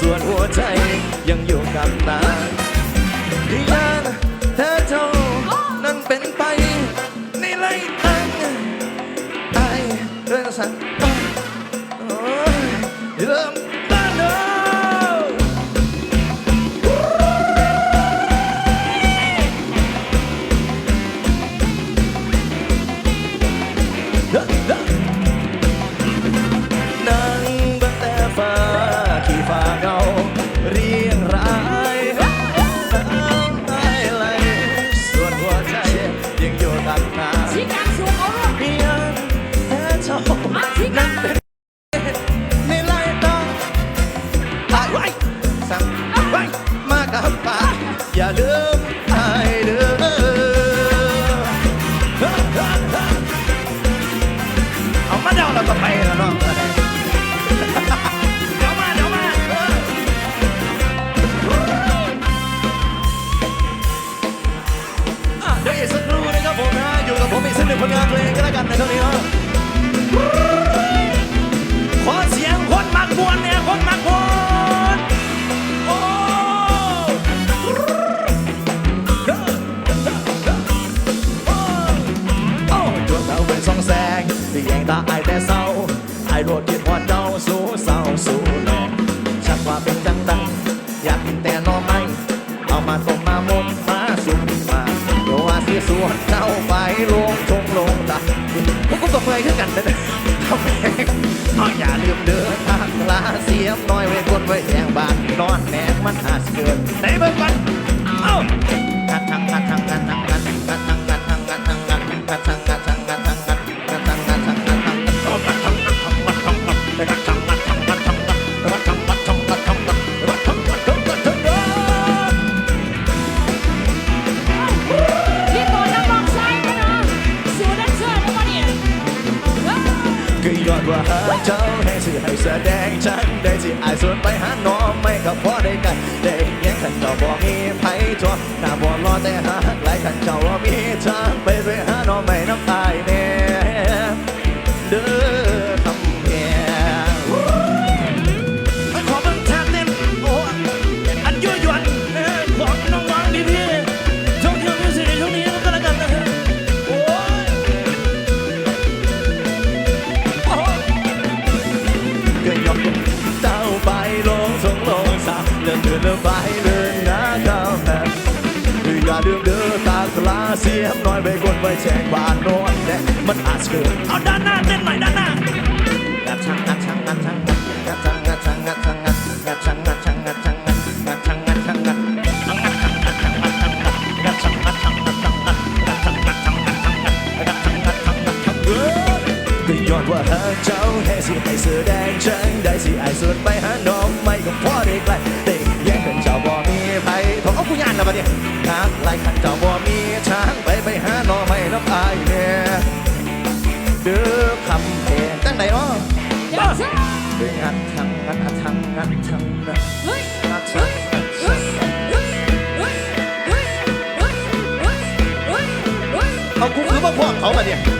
ส่วนหัวใจยังอยู่กับตา เก่าสู้เศร้าสู้หนอชักว่าเป็นจังดังอยากกินแต่หน่อไม้เอามาต้มมาหมดมาสุกมาโยว่าสิสวนเจ้าไปลงชงลงตาพวกกูตกเมื่อยขึ้นกันเด้อเอาอย่าลืมเดือนทางลาเสียมน้อยไว้คนไว้แทงบาน เจ้าให้สื่อให้แสดงฉันได้สิอายส่วนไปหาน้องไม่ก็พอได้กันได้ยังขันเจ้าบ่มีไผทวหน้าบ่รอแต่หาหลายขันเจ้าว่ามีทางไปไปหาน้องไม่น้ำตายแน่เด้อ เสียมน้อยไปกวนไปแจกบานโนอนแน่มันอาจเกิดเอาด้านหน้าเต้นหม่อยด้านหน้างัดชังงัดชังงัดชังงัดชังงัดชังงัดชังงัดชังงัดชังงัดชังงัดชังงัดชังงัดงัดชังงัดชังงัดชังงัดชังงัดชังงัดชังงัดชังงัดชังงัดชังเอ้ยก็ย้อนว่าหาเจ้าให้สิให้เสื้อแดงฉันได้สิไอ้สุดไปหาน้องไม่ก็พอได้ไกลได้แย่งกันเจ้าบ่มีไผทองเอากูย่านแล้วบัดนี้หากไล่ขันเจ้าบ่ 疼的喂喂喂喂喂喂喂喂喂喂